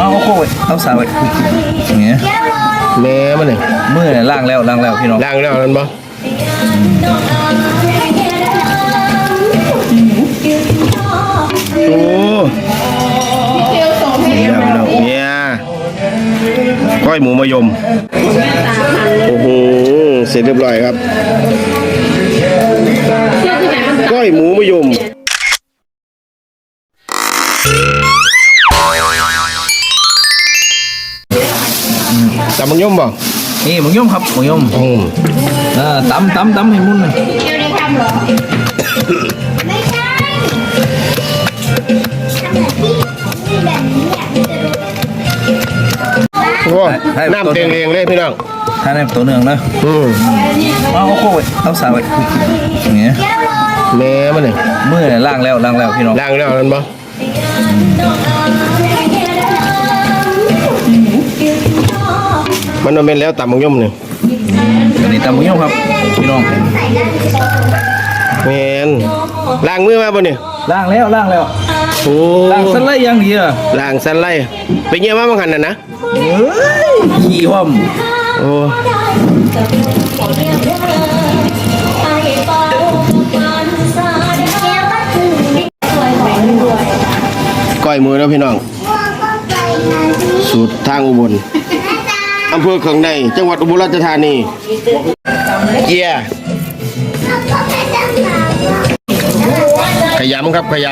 เอาโค้ยเอาสาวไว้อย่างเงี้ยแม่มันนี่มือเนี่ยล่างแล้วล่างแล้วพี่น้องล้างแล้วนั่นบ่โอ้เนี่ยพี่น้องเนี่ยก้อยหมูมะยม โอ้โห เสร็จเรียบร้อยครับ ก้อยหมูมะย ตำมังยมบ่นี่หมึงยมครับหมึงยมอืมเออตำตำตำให้มุนเลยโอ้น้ำเตียงเรียงเลยพี่น้องถ้าในตัวเนืองนะอืมเอาโค้ยเอาสาวไว้อย่างเงี้ยแม่มันนี่มือเนี่ยล่างแล้วล่างแล้วพี่น้องล้างแล้วนั่นบ่ มันบ่แม่นแล้วตำมังยมนี่อันนี้ตำหมึงยมครับพี่น้องแม่นล้างมือมาบ่นี่ล่างแล้วล่างแล้วโอ้ล่างสไลด์อย่างเดียวล้างสันไล่ไปเยี่ยมมาบังหันน่ะนะเอ้ยขี้ห้อมโอ้ก้อยมือแล้วพี่น้องสูตรทางอุบล อำเภอเขืองในจังหวัดอุบลราชธานีเกียร์ขยำครับขย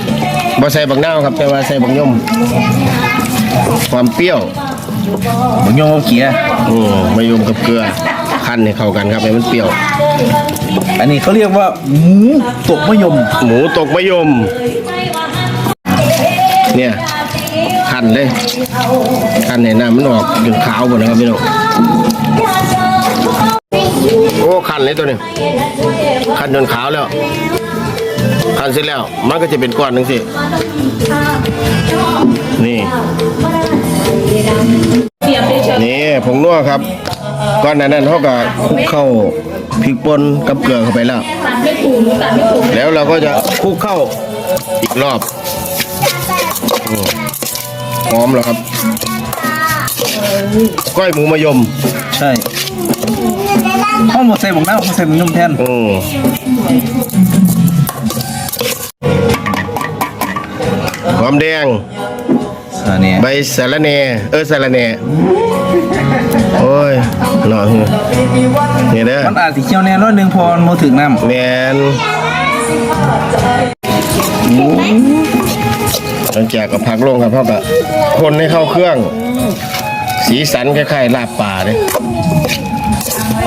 ำบ่ใส่บักนาวครับ แต่ว่าใส่บักย่อมความเปรี้ยวหมึงยมเอาเกียร์อืมมายมกับเกลือคั่นให้เข้ากันครับให้มันเปรี้ยว อันนี้เขาเรียกว่าหมูตกมะยม หมูตกมะยม เนี่ย คันเลยคั่นให้น้ำมันออกจนขาวหมดนะครับพี่น้องโอ้คันเลยตัวนี้คันจนขาวแล้วคันเสร็จแล้ว มันก็จะเป็นก้อนหนึงสินี่นี่ผงนัวครับก้อนนั้นเขาก็คลุกเข้าพริกป่นกับเกลือเข้าไปแล้ว แล้วเราก็จะคลุกเข้าอีกรอบ หอมแล้วครับ ก้อยหมูมะยม ใช่ห้องหมดใส่หมกน้ำเขาใส่หมึงยมแทน อืมหอมแดง อันนี้ใบสะระแหน่เออสะระแหน่โอ้ยหน่อยนี่เด้อมันอาจสิเคี่ยวแน่น้อยหนึงพอมันบ่ถึงน้ำแมน หลังจากกับผักลงครับพ่อก็คนให้เข้าเครื่อง สีสันคล้ายๆลาบป่าเลย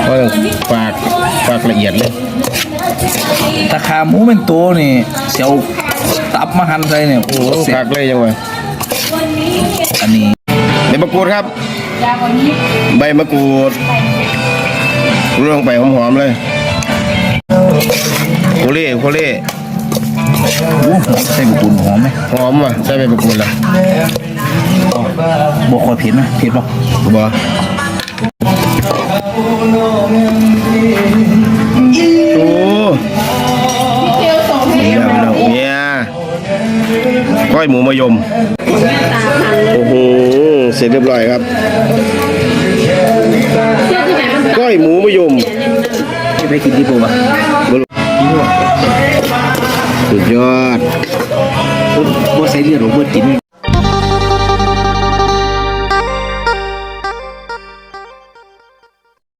ก็ปากปากละเอียดเลยตะขาหมูเป็นตัวนี่เสียวตับมาหั่นใส่เนี่ยโอ้โอ้เสียผักเลยยังไงอันนี้ใบมะกรูดครับ ใบมะกรูดร่วงไปหอมๆเลยโคเล่โคเล่โอ้ ใส่บุกุนหอมไหมหอมว่ะใส่ใบมะกรูดละบ่ค่อยเผ็ดไหมเผ็ดบ่บ่โอ้เนี่ยพี่น้องเนี่ยก้อยหมูมะยม โอ้โห เสร็จเรียบร้อยครับ ก้อยหมูมะยมไปกินที่ปูป่ะ สุดยอดบ่ใส่เลือดบ่เบิดกิน